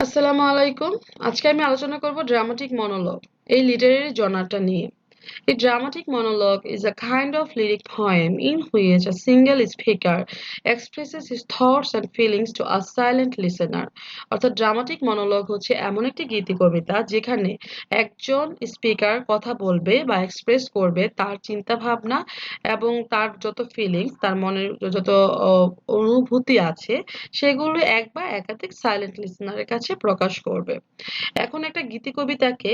আসসালামু আলাইকুম। আজকে আমি আলোচনা করব ড্রামাটিক মনোলগ এই লিটারেরি জনারটা নিয়ে। A dramatic monologue is a kind of lyric poem in which a single speaker expresses his thoughts and feelings to a silent listener. অর্থাৎ ড্রামাটিক মনোলগ হচ্ছে এমন একটি গীতি কবিতা যেখানে একজন স্পিকার কথা বলবে বা এক্সপ্রেস করবে তার চিন্তা ভাবনা এবং তার যত ফিলিংস তার মনের যত অনুভূতি আছে, সেগুলো এক বা একাধিক সাইলেন্ট লিসনারের কাছে প্রকাশ করবে এখন একটা গীতি কবিতাকে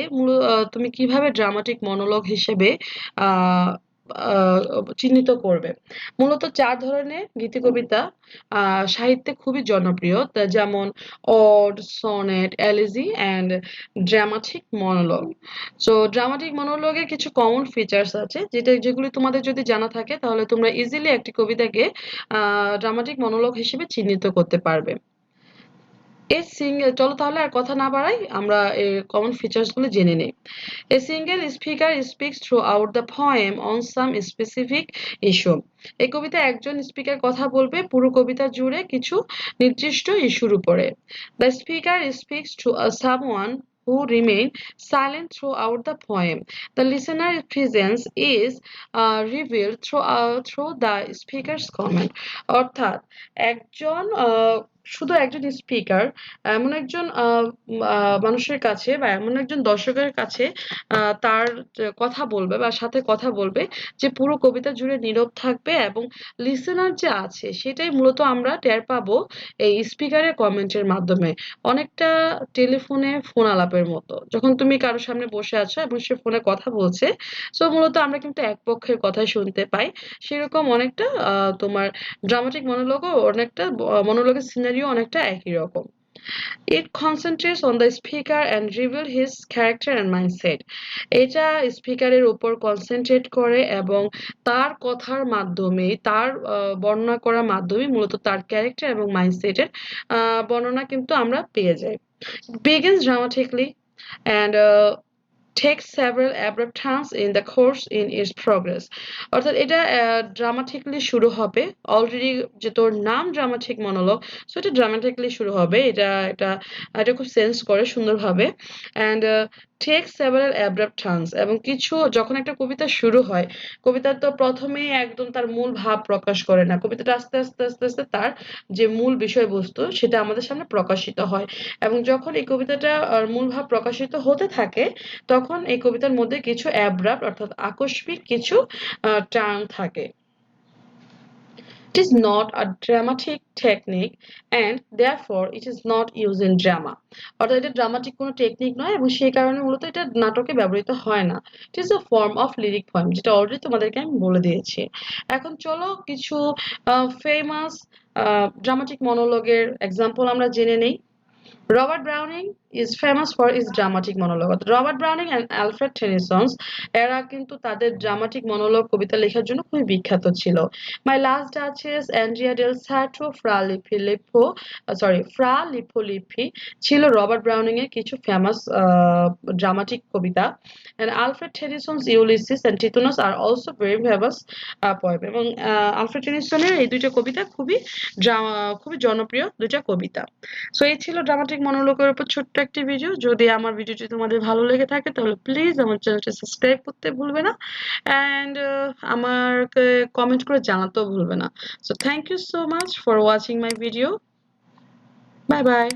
তুমি কীভাবে ড্রামাটিক মনোলগ হিসেবে চিহ্নিত করবে। মূলত চার ধরনের গীতি কবিতা সাহিত্যে খুবই জনপ্রিয়। যেমন ode, sonnet elegy and dramatic monologue. So, dramatic মনোলগের কিছু কমন ফিচার্স আছে, যেটা, যেগুলি তোমাদের যদি জানা থাকে, তাহলে তোমরা ইজিলি একটি কবিতাকে ড্রামাটিক মনোলগ হিসেবে চিহ্নিত করতে পারবে। এ সিঙ্গেল চলো তাহলে আর কথা না বাড়াই আমরা এর কমন ফিচার্সগুলো জেনে নিই a single speaker speaks throughout the poem on some specific issue এই কবিতা একজন স্পিকার কথা বলবে পুরো কবিতা জুড়ে কিছু নির্দিষ্ট ইস্যুর উপরে the speaker speaks to someone who remain silent throughout the poem. The listener presence is uh, revealed through, uh, through the comment. অর্থাৎ একজন শুধু একজন স্পিকার এমন একজন মানুষের কাছে বা এমন একজন দর্শকের কাছে তার কথা বলবে বা সাথে কথা বলবে যে পুরো কবিতা জুড়ে নীরব থাকবে এবং লিসেনার যে আছে সেটাই মূলত আমরা টের পাবো এই স্পিকারের কমেন্টের মাধ্যমে। অনেকটা টেলিফোনে ফোন আলাপের মতো। যখন তুমি কারোর সামনে বসে আছো এবং সে ফোনে কথা বলছে সো মূলত আমরা কিন্তু এক পক্ষের কথাই শুনতে পাই। সেরকম অনেকটা তোমার ড্রামাটিক মনোলগও অনেকটা মনোলগের সিনারি সিনারিও অনেকটা একই রকম It concentrates on the speaker and reveal his character and mindset. এটা স্পিকারের উপর কনসেন্ট্রেট করে এবং তার কথার মাধ্যমে তার বর্ণনা করার মাধ্যমে মূলত তার ক্যারেক্টার এবং মাইন্ডসেটের বর্ণনা কিন্তু আমরা পেয়ে যাই dramatically and uh, takes several abrupt turns in the course in its progress. অর্থাৎ এটা ড্রামাটিকলি শুরু হবে। অলরেডি যে তোর নাম ড্রামাটিক মনোলগ সো এটা ড্রামাটিকলি শুরু হবে। এটা এটা এটা খুব সেন্স করে, সুন্দরভাবে। And take several abrupt turns এবং কিছু, যখন একটা কবিতা শুরু হয়, কবিতা তো প্রথমেই একদম তার মূল ভাব প্রকাশ করে না। কবিতাটা আস্তে আস্তে আস্তে আস্তে তার যে মূল বিষয়বস্তু, সেটা আমাদের সামনে প্রকাশিত হয়। এবং যখন এই কবিতাটা মূল ভাব প্রকাশিত হতে থাকে, তখন এই কবিতার মধ্যে কিছু অ্যাব্রাপ্ট অর্থাৎ আকস্মিক কিছু টার্ন থাকে। It is not a dramatic technique and therefore it is not used in drama. অর্থাৎ এটা ড্রামাটিক কোনো টেকনিক নয় এবং সেই কারণে মূলত এটা নাটকে ব্যবহৃত হয় না। It is a form of lyric form যেটা অলরেডি তোমাদেরকে আমি বলে দিয়েছি। এখন চলো কিছু ফেমাস ড্রামাটিক মনোলগের এক্সাম্পল আমরা জেনে নেই। Robert Browning is famous for is dramatic monologue Robert Browning and Alfred Tennyson's এরা কিন্তু তাদের ড্রামাটিক মনোলগ কবিতা লেখার জন্য খুবই বিখ্যাত ছিল। My last duchess Andrea del স্যাট্রো Fra Lippo sorry Fra Lippi ছিল রবার্ট ব্রাউনিং এর কিছু famous dramatic Kabita. And Alfred Tennyson's Ulysses and Tithonus R also very famous poem এবং আলফ্রেড টেনিসনের এই দুইটা কবিতা খুবই খুবই জনপ্রিয় দুইটা কবিতা। সো এই ছিল ড্রামাটিক মনোলোকের উপর ছোট্ট একটি ভিডিও যদি আমার ভিডিওটি তোমাদের ভালো লেগে থাকে, তাহলে প্লিজ আমার চ্যানেলটি সাবস্ক্রাইব করতে ভুলবে না। অ্যান্ড আমাকে কমেন্ট করে জানাতেও ভুলবে না। So thank you so much for watching my video bye bye